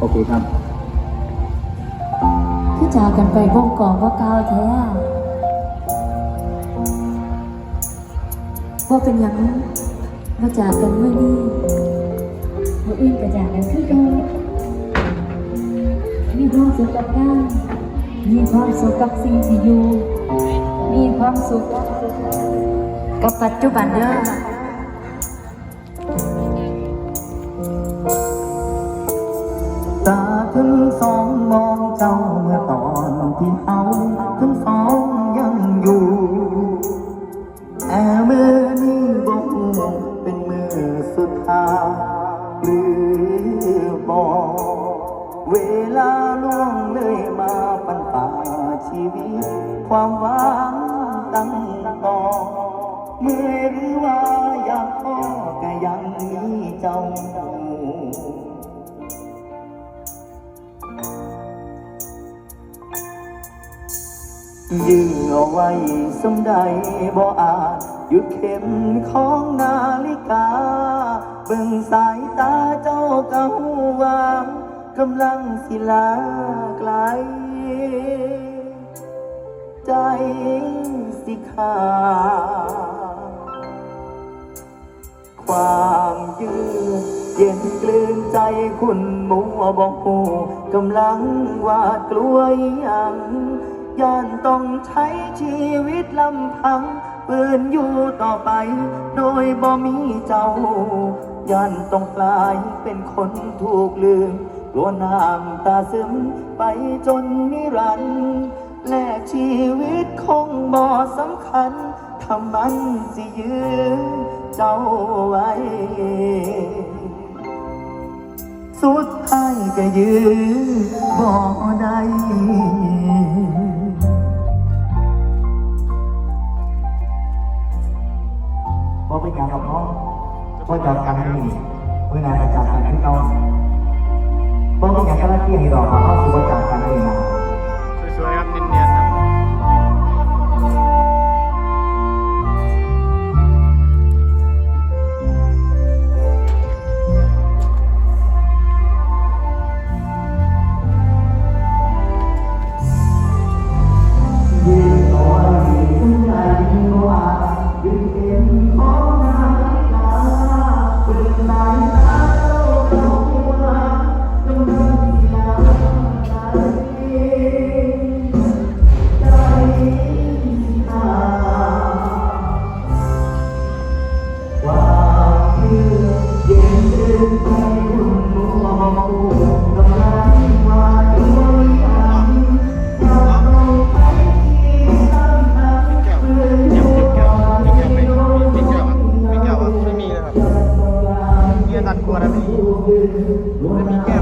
โอเคครับคือจากกันไปวงกองว่าเก่าวแท้ว่าเป็นหยังมาจากกันเมื่อนี้มื่ออื่นก็จากกันคือเดิมมีความสุขกับงานมีความสุขกับสิ่งที่อยู่ มีความสุขกับปัจจุบันเด้อ ความหวังตั้งต่อเมื่อหรือว่าอยากพอก็ยังมีเจ้ายื้อเอาไว้สมใดบ่อาจหยุดเข็มของนาฬิกา เบิ่งสายตาเจ้าก็หูวางกำลังสิลาไกล ใจสิขาความยืนเย็นกลืนใจคุณมัวบอกหูกำลังหวาดกลัวยังย่านต้องใช้ชีวิตลำพังปืนอยู่ต่อไป โดยบ่มีเจ้าย่านต้องกลายเป็นคนถูกลืมกลัวน้ำตาซึมไปจนนิรันดร์ แลกชีวิตคงบ่สำคัญถ้ามันสิยืมเจ้าไว้ สุดท้ายก็ยืมบ่ได้บ่ไปจับกับพ่อพ่อจับกันนี่เมื่อนายอาจับกันที่เราบ่ไปจับกันที่หรอกเขาคือว่าจาบกันนี่นะ Lord, if get.